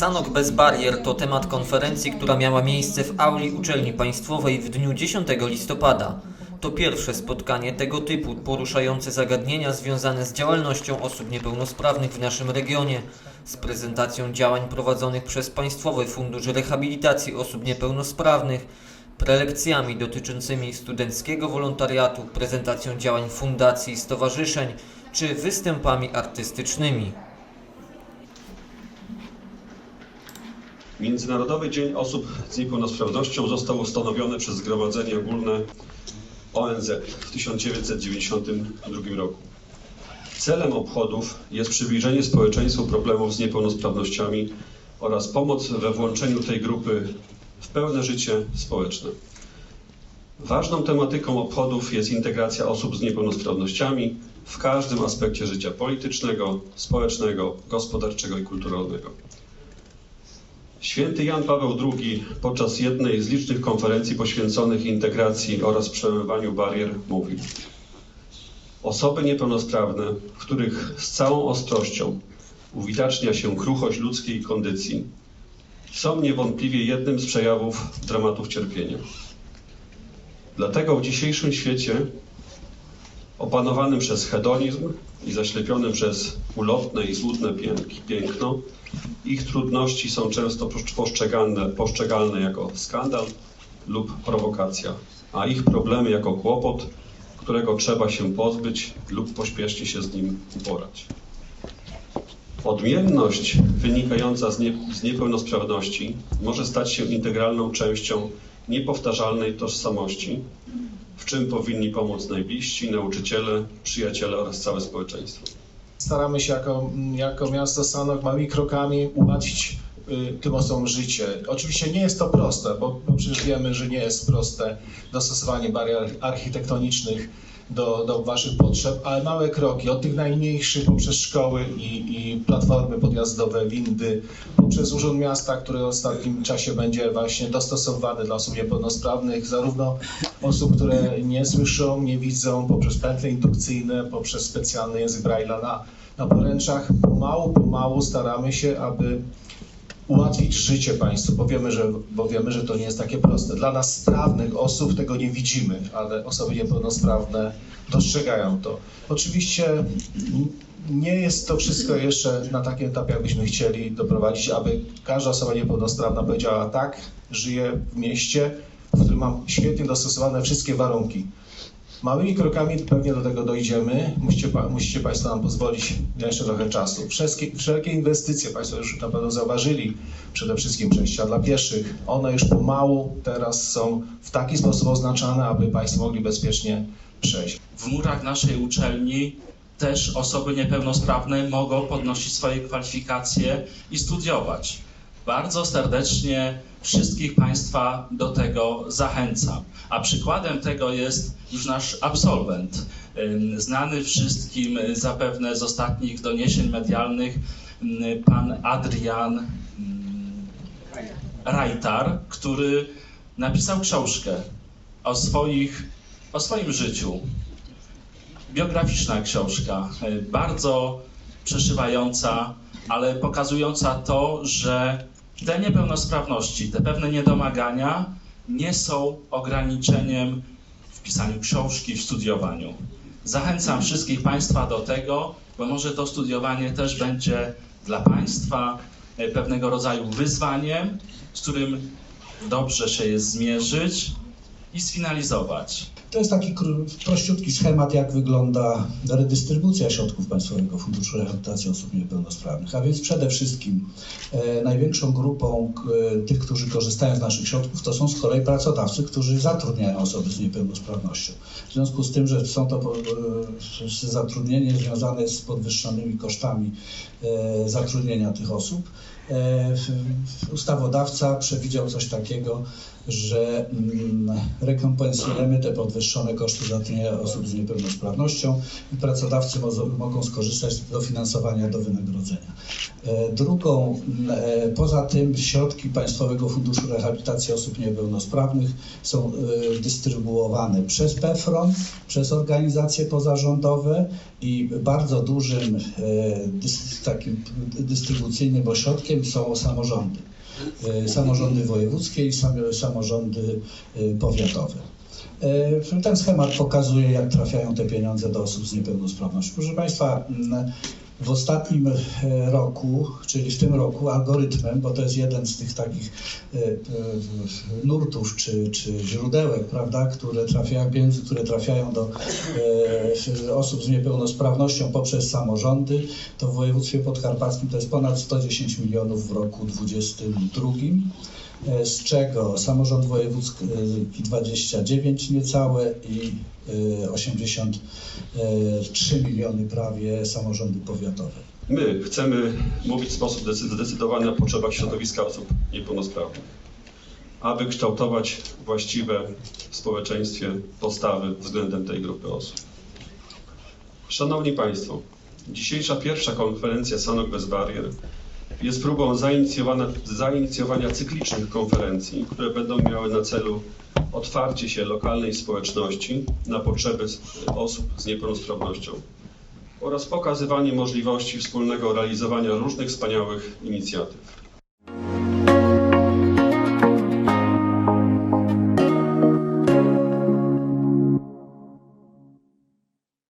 Sanok bez barier to temat konferencji, która miała miejsce w auli uczelni państwowej w dniu 10 listopada. To pierwsze spotkanie tego typu poruszające zagadnienia związane z działalnością osób niepełnosprawnych w naszym regionie, z prezentacją działań prowadzonych przez Państwowy Fundusz Rehabilitacji Osób Niepełnosprawnych, prelekcjami dotyczącymi studenckiego wolontariatu, prezentacją działań fundacji i stowarzyszeń czy występami artystycznymi. Międzynarodowy Dzień Osób z Niepełnosprawnością został ustanowiony przez Zgromadzenie Ogólne ONZ w 1992 roku. Celem obchodów jest przybliżenie społeczeństwu problemów z niepełnosprawnościami oraz pomoc we włączeniu tej grupy w pełne życie społeczne. Ważną tematyką obchodów jest integracja osób z niepełnosprawnościami w każdym aspekcie życia politycznego, społecznego, gospodarczego i kulturalnego. Święty Jan Paweł II podczas jednej z licznych konferencji poświęconych integracji oraz przełamywaniu barier mówił: Osoby niepełnosprawne, w których z całą ostrością uwidacznia się kruchość ludzkiej kondycji, są niewątpliwie jednym z przejawów dramatów cierpienia. Dlatego w dzisiejszym świecie, opanowanym przez hedonizm i zaślepionym przez ulotne i złudne pięk- piękno, ich trudności są często postrzegalne, postrzegalne jako skandal lub prowokacja, a ich problemy jako kłopot, którego trzeba się pozbyć lub pośpiesznie się z nim uporać. Odmienność wynikająca z, nie, z niepełnosprawności może stać się integralną częścią niepowtarzalnej tożsamości, czym powinni pomóc najbliżsi, nauczyciele, przyjaciele oraz całe społeczeństwo. staramy się jako, jako miasto Sanok małymi krokami ułatwić y, tym osobom życie. Oczywiście nie jest to proste, bo, bo przecież wiemy, że nie jest proste dostosowanie barier architektonicznych do, do Waszych potrzeb, ale małe kroki, od tych najmniejszych poprzez szkoły i, i platformy podjazdowe, windy, poprzez Urząd Miasta, który w ostatnim czasie będzie właśnie dostosowany dla osób niepełnosprawnych, zarówno osób, które nie słyszą, nie widzą, poprzez pętle indukcyjne, poprzez specjalny język Braille'a na, na poręczach. Pomału, pomału staramy się, aby ułatwić życie Państwu, bo wiemy, że, bo wiemy, że to nie jest takie proste. Dla nas sprawnych osób tego nie widzimy, ale osoby niepełnosprawne dostrzegają to. Oczywiście nie jest to wszystko jeszcze na takim etapie, jakbyśmy chcieli doprowadzić, aby każda osoba niepełnosprawna powiedziała tak, żyję w mieście, w którym mam świetnie dostosowane wszystkie warunki. Małymi krokami pewnie do tego dojdziemy. Musicie, musicie Państwo nam pozwolić jeszcze trochę czasu. Wszelkie, wszelkie inwestycje, Państwo już na pewno zauważyli, przede wszystkim przejścia dla pieszych, one już pomału teraz są w taki sposób oznaczane, aby Państwo mogli bezpiecznie przejść. w murach naszej uczelni też osoby niepełnosprawne mogą podnosić swoje kwalifikacje i studiować. Bardzo serdecznie wszystkich Państwa do tego zachęcam. A przykładem tego jest już nasz absolwent, znany wszystkim y, zapewne z ostatnich doniesień medialnych, pan Adrian Rajtar, który napisał książkę o, swoich, o swoim życiu, biograficzna książka, e, bardzo przeszywająca, ale pokazująca to, że te niepełnosprawności, te pewne niedomagania nie są ograniczeniem w pisaniu książki, w studiowaniu. Zachęcam wszystkich Państwa do tego, bo może to studiowanie też będzie dla Państwa e, pewnego rodzaju wyzwaniem, z którym dobrze się jest zmierzyć i sfinalizować. To jest taki prościutki schemat, jak wygląda redystrybucja środków Państwowego Funduszu Rehabilitacji Osób Niepełnosprawnych. A więc przede wszystkim e, największą grupą tych, którzy korzystają z naszych środków, to są z kolei pracodawcy, którzy zatrudniają osoby z niepełnosprawnością. W związku z tym, że są to e, zatrudnienie związane z podwyższonymi kosztami e, zatrudnienia tych osób, e, ustawodawca przewidział coś takiego, że mm, rekompensujemy te podwyższone koszty zatrudnienia osób z niepełnosprawnością i pracodawcy mogą skorzystać z dofinansowania do wynagrodzenia. E, Drugą, mm, e, poza tym środki Państwowego Funduszu Rehabilitacji Osób Niepełnosprawnych są e, dystrybuowane przez PFRON, przez organizacje pozarządowe i bardzo dużym takim dystrybucyjnym ośrodkiem są samorządy. E, Samorządy wojewódzkie i samorządy e, powiatowe. E, Ten schemat pokazuje, jak trafiają te pieniądze do osób z niepełnosprawnością. Proszę Państwa, w ostatnim e, roku, czyli w tym roku, algorytmem, bo to jest jeden z tych takich e, e, nurtów czy, czy źródełek, prawda, które trafiają, pieniędzy, które trafiają do osób z niepełnosprawnością poprzez samorządy, to w województwie podkarpackim to jest ponad 110 milionów w roku 2022 e, z czego samorząd wojewódzki 29 niecałe i e, 83 miliony prawie samorządy powiatowe. My chcemy mówić w sposób decy- zdecydowany o potrzebach środowiska osób niepełnosprawnych, aby kształtować właściwe w społeczeństwie postawy względem tej grupy osób. Szanowni Państwo, dzisiejsza pierwsza konferencja Sanok bez barier jest próbą zainicjowania, cyklicznych konferencji, które będą miały na celu otwarcie się lokalnej społeczności na potrzeby osób z niepełnosprawnością oraz pokazywanie możliwości wspólnego realizowania różnych wspaniałych inicjatyw.